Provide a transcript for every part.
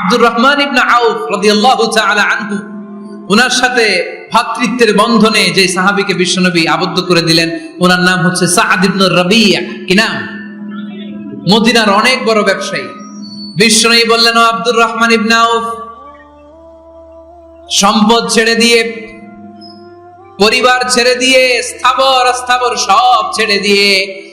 আব্দুর রহমান ইবনে আউফ রাদিয়াল্লাহু তাআলা আনহু ওনার সাথে ভ্রাতৃত্বের বন্ধনে যে সাহাবীকে বিশ্বনবী আবদ্ধ করে দিলেন ওনার নাম হচ্ছে সাআদ ইবনে রাবিয়া। কি নাম? মদিনার অনেক বড় ব্যবসায়ী। বিশ্বনবী বললেন, ও আব্দুর রহমান ইবনে আউফ, সম্পদ ছেড়ে দিয়ে, পরিবার ছেড়ে দিয়ে স্থাবর স্থাবর সব ছেড়ে দিয়ে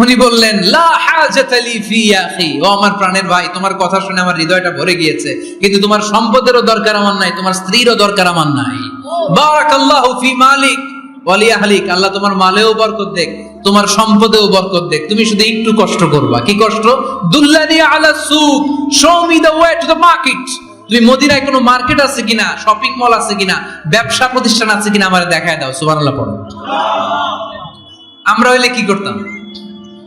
উনি বললেন ও আমার প্রাণের ভাই, তোমার কথা শুনে আমার হৃদয়টা ভরে গিয়েছে, কিন্তু তোমার সম্পদেরও দরকার আমার নাই, তোমার স্ত্রীরও দরকার আমার নাই। ফি মালিক আল্লাহ তোমার মালেও বরকত দেখ, তোমার সম্পদেও বরকত দেখ। তুমি শুধু একটু কষ্ট করবা। কি কষ্ট? দুল্লানি আলা সুক। Show the way to the market তুমি মদিনায় কোনো মার্কেট আছে কিনা, শপিং মল আছে কিনা, ব্যবসা প্রতিষ্ঠান আছে কিনা আমার দেখায় দাও, সুবহানাল্লাহ পড়ো। আমরা হইলে কি করতাম?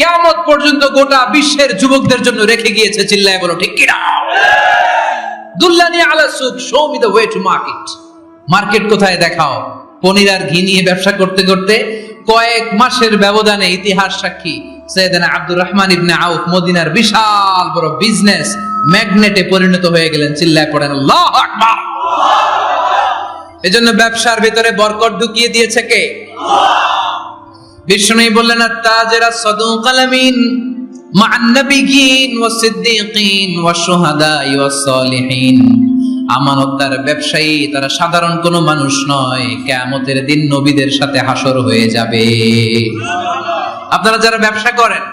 কেমত পর্যন্ত গোটা বিশ্বের যুবকদের জন্য রেখে গিয়েছে চিল্লায় বলো, ঠিক কিনা? দুল্লানি আলা show me way to market market কোথায় দেখাও? পনির আর ঘি নিয়ে ব্যবসা করতে করতে কয়েক মাসের ব্যবধানে ইতিহাস সাক্ষী। সৈয়দানা আব্দুর রহমান ইবনে আউফ মদিনার বিশাল বড় বিজনেস ম্যাগনেটে পরিণত হয়ে গেলেন, চিল্লায় পড়েন, আল্লাহ আকবার! এজন্য ব্যবসার ভিতরে বরকত ঢুকিয়ে দিয়েছে কে? বিষ্ণুই বললেন, আত্তাজেরা সদুকালামিন মান্নাবিকিন সিদ্দিকিন ব্যবসায়ী, তারা সাধারণ কোনো মানুষ নয় দিন নবীদের সাথে হাসর হয়ে যাবে। আপনারা যারা ব্যবসা করেন,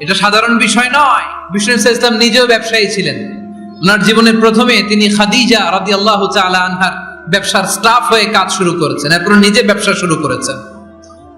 এটা সাধারণ বিষয় নয়, বিষ্ণু ইসলাম নিজেও ব্যবসায়ী ছিলেন। ওনার জীবনের প্রথমে তিনি খাদিজা রাদিয়াল্লাহু তাআলা আনহার ব্যবসার স্টাফ হয়ে কাজ শুরু করেছেন, এরপর নিজে ব্যবসা শুরু করেছেন।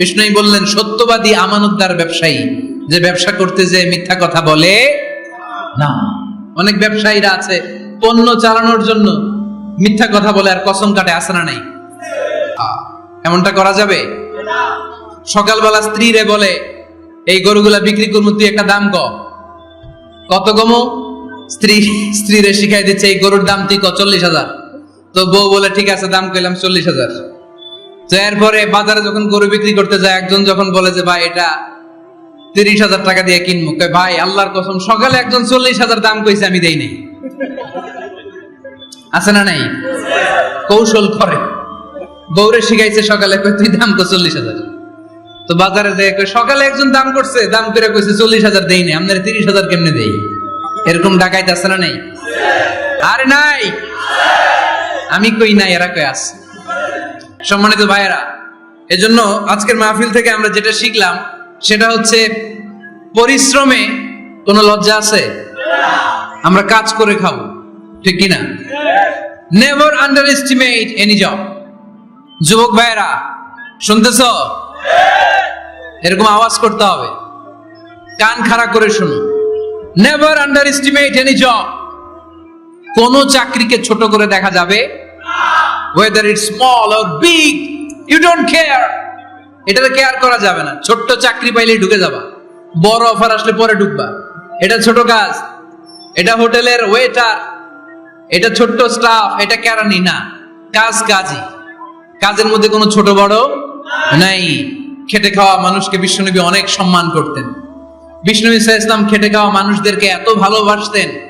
বিষ্ণুই বললেন, সত্যবাদী আমানতদার ব্যবসায়ী যে ব্যবসা করতে যে মিথ্যা কথা বলে না। অনেক ব্যবসায়ীরা আছে, পণ্য চালানোর জন্য মিথ্যা কথা বলে আর কসম কাটে আসে না নাই এমনটা করা যাবে? সকালবেলা স্ত্রীরে বলে, এই গরুগুলা বিক্রি করব, তুই একটা দাম ক। কত কমো? স্ত্রী, স্ত্রীরে শিখাই দিচ্ছে, এই গরুর দাম তুই ক, চল্লিশ হাজার। তো বউ বলে, ঠিক আছে, দাম কইলাম চল্লিশ হাজার। তো এরপরে বাজারে যখন গরু বিক্রি করতে যায়, একজন যখন বলে যে, ভাই, এটা তিরিশ হাজার টাকা দিয়ে কিনবো। ভাই, আল্লাহর কসম, সকালে একজন চল্লিশ হাজার দাম কইছে, আমি দেই নাই। আছে না নাই? কৌশল করে। বউরে শিখাইছে সকালে তুই দাম কর চল্লিশ হাজার। তো বাজারে যে সকালে একজন দাম করছে, দাম করে কইছে, চল্লিশ হাজার দেই নাই আপনার তিরিশ হাজার কেমনে দেই? এরকম ডাকাইতে আছে না নাই? আরে নাই? আমি কই নাই, এরা কই আছে? সম্মানিত ভাইয়েরা, এজন্য আজকের মাহফিল থেকে আমরা যেটা শিখলাম, সেটা হচ্ছে পরিশ্রমে কোনো লজ্জা আছে? আমরা কাজ করে খাব, ঠিক কি না never underestimate any job যুবক ভাইয়েরা, শুনতেছ? এরকম আওয়াজ করতে হবে। কান খাড়া করে শুনো। Never underestimate any job কোন চাকরিকে ছোট করে দেখা যাবে? Whether it small or big you don't care এটাতে কেয়ার করা যাবে না। ছোট্ট চাকরি পাইলে ঢুকে যাবা। বড় অফার আসলে পরে ঢুকবা। এটা ছোট কাজ। এটা হোটেলের ওয়েটার এটা ছোট্ট স্টাফ এটা কেরানি না। কাজ কাজই। কাজের মধ্যে কোনো ছোট বড় নাই। খেটে খাওয়া মানুষকে বিশ্বনবী অনেক সম্মান করতেন। বিষ্ণু ইসা ইসলাম খেটে খাওয়া মানুষদেরকে এত ভালোবাসতেন।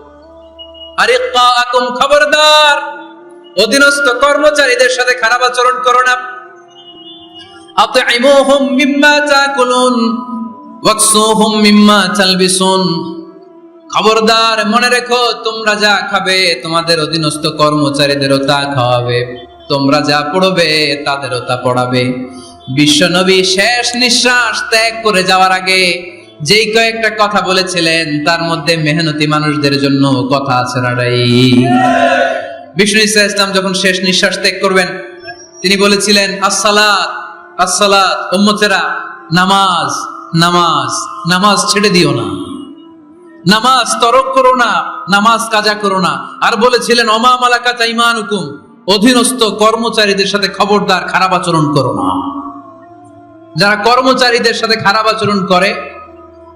খবরদার, অধীনস্থ কর্মচারীদের সাথে খারাপ আচরণ করো না। খবরদার, মনে রেখো, তোমরা যা খাবে, তোমাদের অধীনস্থ কর্মচারীদেরও তা খাওয়াবে। তোমরা যা পড়বে, তাদেরও তা পড়াবে। বিশ্বনবী শেষ নিঃশ্বাস ত্যাগ করে যাওয়ার আগে যেই কয়েকটা কথা বলেছিলেন, তার মধ্যে মেহনতি মানুষদের জন্য কথা আছে বিষ্ণু ইসা ইসলাম যখন শেষ নিঃশ্বাস ত্যাগ করবেন, তিনি বলেছিলেন, আসসালাত আসসালাত নামাজ নামাজ নামাজ ছেড়ে দিও না। নামাজ তরক করো না, নামাজ কাজা করো না। আর বলেছিলেন অমা মালাকা চাইমান হুকুম অধীনস্থ কর্মচারীদের সাথে খবরদার খারাপ আচরণ করো না। যারা কর্মচারীদের সাথে খারাপ আচরণ করে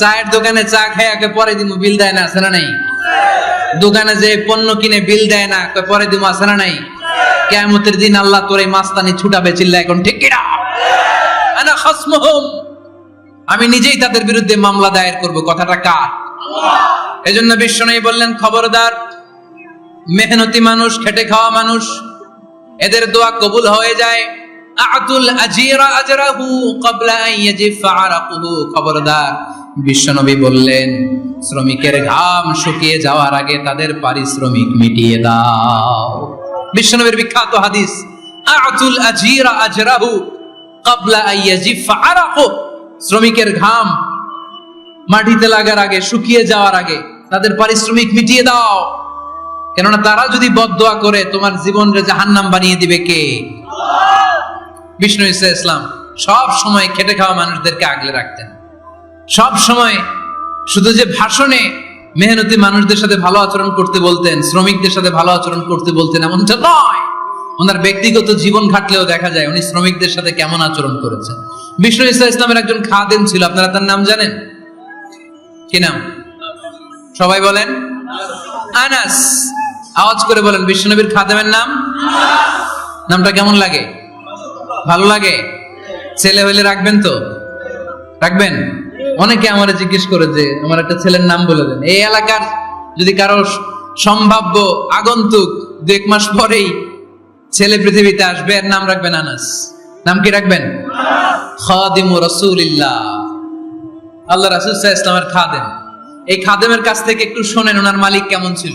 চায়ের দোকানে চা খায় আগে পরে দিমু, বিল দেয় না, আছে নাই? দোকানে যে পণ্য কিনে বিল দেয় না পরে দিমু, আছে না নাই? কেয়ামতের দিন আল্লাহ তোর এই মাস্তানি ছুটাবে চিল্লা এখন, ঠিক আমি নিজেই তাদের বিরুদ্ধে মামলা দায়ের করব, কথাটা কার? এজন্য বিশ্বনবী বললেন, খবরদার, মেহনতি মানুষ, খেটে খাওয়া মানুষ, এদের দোয়া কবুল হয়ে যায়। আতুল আজিরা আজরাহু ক্বাবলা আন ইয়াজিফা খবরদার, বিশ্বনবী বললেন, শ্রমিকের ঘাম শুকিয়ে যাওয়ার আগে তাদের পারিশ্রমিক মিটিয়ে দাও। বিশ্বনবীর বিখ্যাত হাদিস, আতুল আজিরা আজরাহু ক্বাবলা আইয়াজিফা আরাকু। শ্রমিকের ঘাম মাটিতে লাগার আগে, শুকিয়ে যাওয়ার আগে তাদের পারিশ্রমিক মিটিয়ে দাও। কেননা তারা যদি বদদোয়া করে, তোমার জীবনকে জাহান্নাম বানিয়ে দিবে কে? বিষ্ণু ইসা ইসলাম সব সময় খেটে খাওয়া মানুষদেরকে আগলে রাখতেন। সব সময় শুধু যে ভাষণে মেহনতি মানুষদের সাথে ভালো আচরণ করতে বলতেন, শ্রমিকদের সাথে ভালো আচরণ করতে বলতেন এমনটা নয়। ওনার ব্যক্তিগত জীবন ঘাটলেও দেখা যায় উনি শ্রমিকদের সাথে কেমন আচরণ করেছেন। বিষ্ণু ইসা ইসলামের একজন খাদেম ছিল, আপনারা তার নাম জানেন? কি নাম? সবাই বলেন? আনাস। আওয়াজ করে বলেন বিশ্বনবীর খাদেমের নাম? নামটা কেমন লাগে? ভালো লাগে? ছেলে হইলে রাখবেন তো? রাখবেন? অনেকে আমার জিজ্ঞেস করে যে, আমার একটা ছেলের নাম বলে দেন। এই এলাকার যদি কারও সম্ভাব্য আগন্তুক দু এক মাস পরেই ছেলে পৃথিবীতে আসবে, এর নাম রাখবেন আনাস। নাম কি রাখবেন? খাদিমু রাসূলিল্লাহ। আল্লাহ রাসূল সাল্লাল্লাহু ইসলামের খাদেম। এই খাদেমের কাছ থেকে একটু শোনেন, ওনার মালিক কেমন ছিল?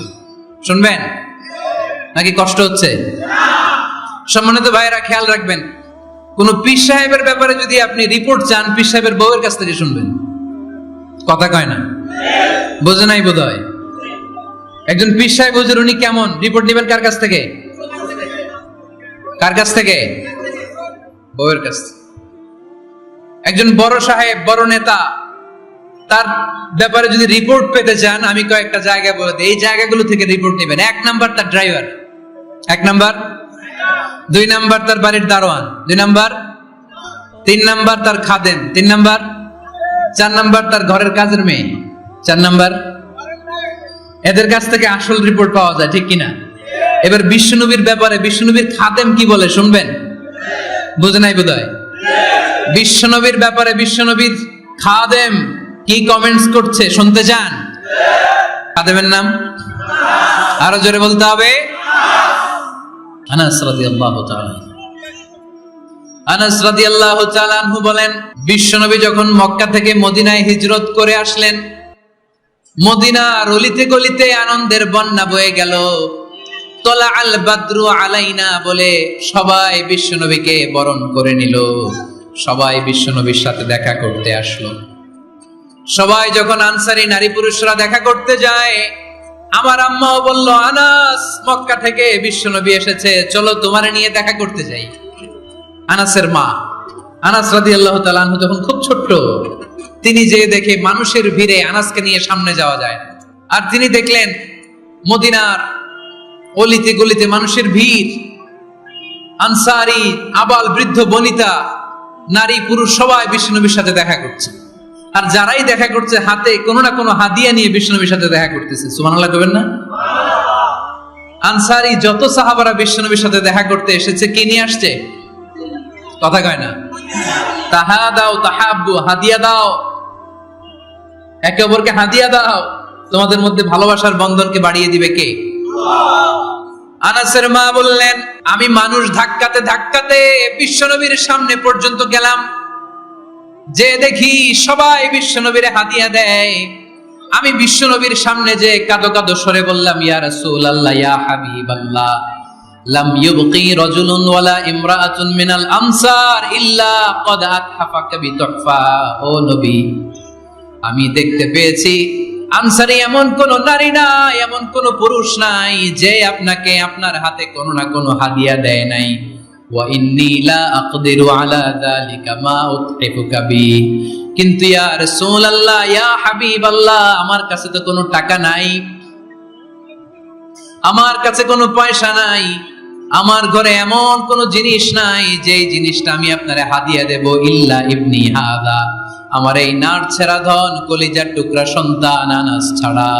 শুনবেন? নাকি কষ্ট হচ্ছে? সম্মানিত ভাইয়েরা, খেয়াল রাখবেন কোন পীর সাহেবের ব্যাপারে যদি আপনি রিপোর্ট চান, পীর সাহেবের বউয়ের কাছ থেকে শুনবেন। কথা কয় না? বোঝে নাই বোধ হয় একজন পীর সাহেব, হুজুর, উনি কেমন? রিপোর্ট নেবেন কার কাছ থেকে? কার কাছ থেকে? বউয়ের কাছ থেকে। একজন বড় সাহেব, বড় নেতা, তার ব্যাপারে যদি রিপোর্ট পেতে চান, আমি কয়েকটা জায়গা বলে দিই। এই জায়গাগুলো থেকে রিপোর্ট নেবেন। এক নাম্বার তার ড্রাইভার এক নাম্বার দুই নাম্বার তার বাড়ির দারোয়ান, দুই নাম্বার, তিন নাম্বার তার খাদেম, তিন নাম্বার, চার নাম্বার তার ঘরের কাজের মেয়ে, চার নাম্বার। এদের কাছ থেকে আসল রিপোর্ট পাওয়া যায়, ঠিক কিনা? এবার বিশ্বনবীর ব্যাপারে বিশ্বনবীর খাদেম কি বলে, শুনবেন? বুঝে নাই বোধ হয় বিশ্বনবীর ব্যাপারে বিশ্বনবীর খাদেম কি কমেন্টস করছে, শুনতে চান? খাদেমের নাম? আরও জোরে বলতে হবে। আনাস রাদিয়াল্লাহু তাআলা আনাস রাদিয়াল্লাহু তাআলা আনহু বলেন, বিশ্বনবী যখন মক্কা থেকে মদিনায় হিজরত করে আসলেন, মদিনার অলিতে গলিতে আনন্দের বন্যা বয়ে গেল। তলা আল বাদ্রু আলাইনা বলে সবাই বিশ্বনবীকে বরণ করে নিল। সবাই বিশ্বনবীর সাথে দেখা করতে আসলো। সবাই যখন আনসারি নারী পুরুষরা দেখা করতে যায় আমার আম্মাও বলল, আনাস, মক্কা থেকে বিশ্বনবী এসেছে, চলো তোমারে নিয়ে দেখা করতে যাই। আনাসের মা, আনাস রাদি আল্লাহ তালু যখন খুব ছোট্ট, তিনি যে দেখে মানুষের ভিড়ে আনাসকে নিয়ে সামনে যাওয়া যায়। আর তিনি দেখলেন, মদিনার অলিতে গলিতে মানুষের ভিড়। আনসারি, আবাল বৃদ্ধ, বনিতা, নারী, পুরুষ সবাই বিষ্ণুনবীর সাথে দেখা করছে। আর যারাই দেখা করছে হাতে, কোনো না কোনো হাদিয়া নিয়ে বিষ্ণুনবীর সাথে দেখা করতেছে। সুবহানাল্লাহ কবেন না? আনসারি যত সাহাবারা বিষ্ণুনবীর সাথে দেখা করতে এসেছে, কে নিয়ে আসছে? কথা কয় না? তাহা দাও, তাহাব্বু, হাদিয়া দাও। একে অপরকে হাদিয়া দাও। তোমাদের মধ্যে ভালোবাসার বন্ধনকে বাড়িয়ে দিবে কে? আনাসের মা বললেন, আমি মানুষ ধাক্কাতে ধাক্কাতে বিশ্বনবীর সামনে পর্যন্ত গেলাম। যে দেখি সবাই বিশ্বনবীরে হাদিয়া দেয় আমি বিশ্বনবীর সামনে যে কাদো কাদো সরে বললাম, ইয়া রাসূল আল্লাহ ইয়া লাম ইউবকি রাজুলুন ওয়ালা ইমরাআতুন মিনাল আমসার ইল্লা ক্বাদ আতহাফাকা ও নবী, আমি দেখতে পেয়েছি আনসারি এমন কোন নারী নাই, এমন কোন পুরুষ নাই, যে আপনাকে আপনার হাতে কোনো না কোনো হাদিয়া দেয় নাই। কিন্তু আমার কাছে তো কোনো টাকা নাই। আমার কাছে কোনো পয়সা নাই। আমার ঘরে এমন কোনো জিনিস নাই যে জিনিসটা আমি আপনারে হাদিয়া দেব ইল্লা ইবনি হাদা। আমার এই নার ছেড়া ধন কলিজার টুকরা সন্তান আনাস ছাড়া।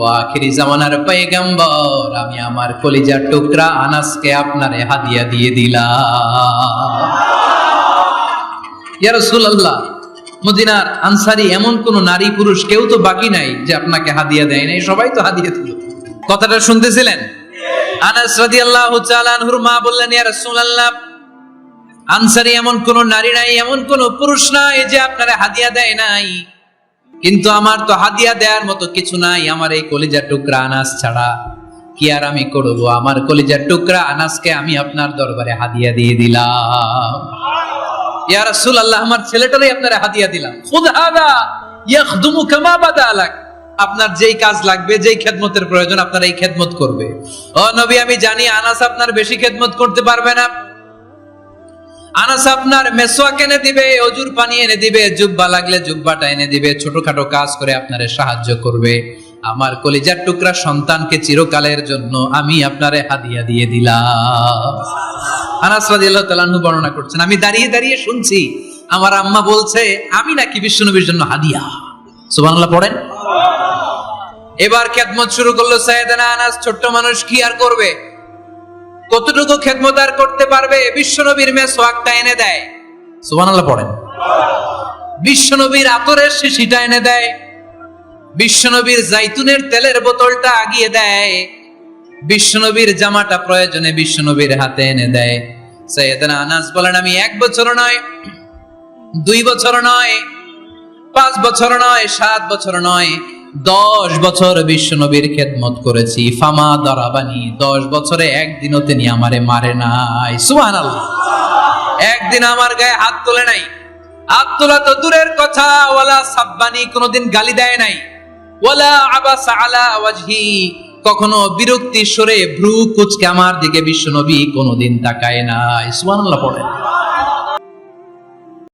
ও আখিরি জামানার পয়গম্বর, আমি আমার কলিজার টুকরা আনাসকে আপনারে হাদিয়া দিয়ে দিলাম। ইয়া রাসূলুল্লাহ, মদিনার আনসারি এমন কোন নারী পুরুষ কেউ তো বাকি নাই যে আপনাকে হাদিয়া দেয় নাই, সবাই তো হাদিয়া দিল। কথাটা শুনতেছিলেন? আনাস রাদিয়াল্লাহু তাআলা আনহুর মা বললেন, ইয়া রাসূলুল্লাহ, আনসারি এমন কোন নারী নাই, এমন কোন পুরুষ নাই যে আপনারে হাদিয়া দেয় নাই। কিন্তু আমার তো হাদিয়া দেওয়ার মতো কিছু নাই আমার এই কলিজার টুকরা আনাস ছাড়া। কি আর আমি করব? আমার কলিজার টুকরা আনাসকে আমি আপনার দরবারে হাদিয়া দিয়ে দিলাম। ইয়া রাসূলুল্লাহ আমার ছেলেটারই আপনারা হাদিয়া দিলাম। খুদ হাদা ইয়াখদুমু কামা বাদা আলাক আপনার যেই কাজ লাগবে যেই খেদমতের প্রয়োজন আপনার এই খেদমত করবে। ও নবী আমি জানি আনাস আপনার বেশি খেদমত করতে পারবে না। আনাস আপনার মেসোয়াক এনে দিবে, অজুর পানি এনে দিবে, জুব্বা লাগলে জুব্বাটা এনে দিবে, ছোটখাটো কাজ করে আপনারে সাহায্য করবে। আমার কলিজার টুকরা সন্তানকে চিরকালের জন্য আমি আপনারে হাদিয়া দিয়ে দিলাম। আনাস রাদিয়াল্লাহু তাআলা বর্ণনা করছেন, আমি দাঁড়িয়ে দাঁড়িয়ে শুনছি, আমার আম্মা বলছে, আমি নাকি বিশ্বনবীর জন্য হাদিয়া? সুবহানাল্লাহ, পড়েন। এবার খেদমত শুরু করল, সাইয়েদানা আনাস, ছোট্ট মানুষ কি আর করবে? কতটুকু খেদমত আর করতে পারবে বিশ্বনবীর মেসওয়াকটা এনে দেয়। সুবহানাল্লাহ পড়েন। বিশ্বনবীর আতরের শিশিটা এনে দেয়। বিশ্বনবীর জাইতুনের তেলের বোতলটা আগিয়ে দেয়। বিশ্বনবীর জামাটা প্রয়োজনে বিশ্বনবীর হাতে এনে দেয়। আনাস বলেন, আমি এক বছর নয়, দুই বছর নয়, পাঁচ বছর নয়, সাত বছর নয় দশ বছর বিশ্বনবীর খেদমত করেছি। ফামা দরাবানি, দশ বছরে একদিনও তিনি আমারে মারে নাই। সুহান একদিন আমার গায়ে হাত তোলে নাই। হাত তোলা তো দূরের কথা। ওয়ালা সাব্বানি কোনোদিন গালি দেয় নাই। ওয়ালা আবাসা আলা ওয়াজহি। কখনো বিরক্তি সরে ভ্রু কুচকে আমার দিকে বিশ্বনবী কোনোদিন তাকায় নাই। সুবহানাল্লাহ পড়ে